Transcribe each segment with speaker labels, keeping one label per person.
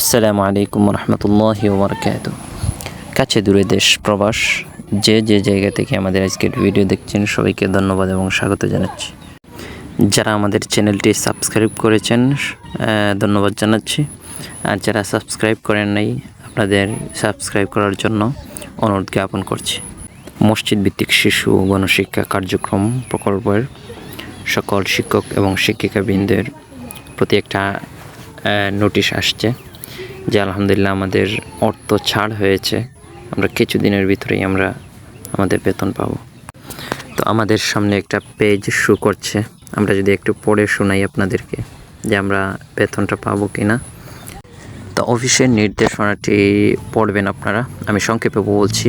Speaker 1: আসসালামু আলাইকুম রহমতুল্লাহ ওবরকাত কাছে দূরে দেশ প্রবাস, যে যে জায়গা থেকে আমাদের আজকের ভিডিও দেখছেন, সবাইকে ধন্যবাদ এবং স্বাগত জানাচ্ছি। যারা আমাদের চ্যানেলটি সাবস্ক্রাইব করেছেন ধন্যবাদ জানাচ্ছি। আর যারা সাবস্ক্রাইব করেন নাই, আপনাদের সাবস্ক্রাইব করার জন্য অনুরোধ জ্ঞাপন করছি। মসজিদ ভিত্তিক শিশু গণশিক্ষা কার্যক্রম প্রকল্পের সকল শিক্ষক এবং শিক্ষিকাবৃন্দের প্রতি একটা নোটিশ আসছে। যে আলহামদুলিল্লাহ আমাদের অর্থ ছাড় হয়েছে, আমরা কিছুদিনের ভিতরেই আমরা আমাদের বেতন পাবো। তো আমাদের সামনে একটা পেজ শু করছে। আমরা যদি একটু পড়ে শোনাই আপনাদেরকে যে আমরা বেতনটা পাবো কি না তো অফিসের নির্দেশনাটি পড়বেন আপনারা। আমি সংক্ষেপে বলছি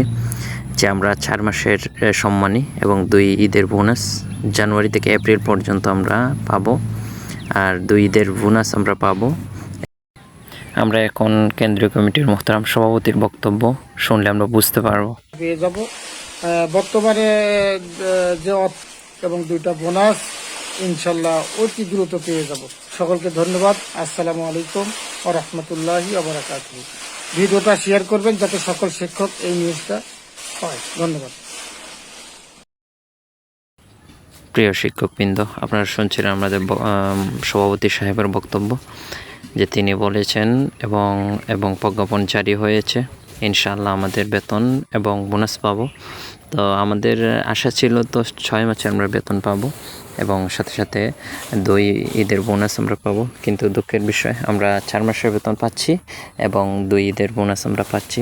Speaker 1: যে আমরা চার মাসের সম্মানী এবং দুই ঈদের বোনাস জানুয়ারি থেকে এপ্রিল পর্যন্ত আমরা পাবো। আর দুই ঈদের বোনাস আমরা পাবো। আমরা এখন কেন্দ্রীয় কমিটির মোহতারাম সভাপতির বক্তব্য শুনলে আমরা বুঝতে পারব।
Speaker 2: পেয়ে যাব। বর্তমানে যে অর্থ এবং দুইটা বোনাস ইনশাল্লাহ অতি দ্রুত পেয়ে যাব। সকলকে ধন্যবাদ। আসসালামু আলাইকুম ও রহমতুল্লাহি আবরাকাত ভিডিওটা শেয়ার করবেন যাতে সকল শিক্ষক এই নিউজটা পায়। ধন্যবাদ।
Speaker 1: প্রিয় শিক্ষকবৃন্দ আপনারা শুনছিলেন আমাদের সভাপতি সাহেবের বক্তব্য। যে তিনি বলেছেন এবং এবং প্রজ্ঞাপন জারি হয়েছে। ইনশাল্লাহ আমাদের বেতন এবং বোনাস পাবো। তো আমাদের আশা ছিল তো ছয় মাসে আমরা বেতন পাবো এবং সাথে সাথে দুই ঈদের বোনাস আমরা পাবো। কিন্তু দুঃখের বিষয়, আমরা চার মাসের বেতন পাচ্ছি এবং দুই ঈদের বোনাস আমরা পাচ্ছি।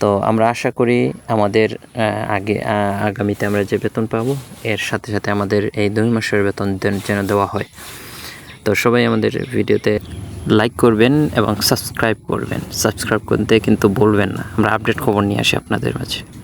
Speaker 1: তো আমরা আশা করি আমাদের আগে আগামীতে আমরা যে বেতন পাবো, এর সাথে সাথে আমাদের এই দুই মাসের বেতন যেন দেওয়া হয়। তো সবাই আমাদের ভিডিওতে লাইক করবেন এবং সাবস্ক্রাইব করবেন। সাবস্ক্রাইব করতে কিন্তু বলবেন না। আমরা আপডেট খবর নিয়ে আসি আপনাদের মাঝে।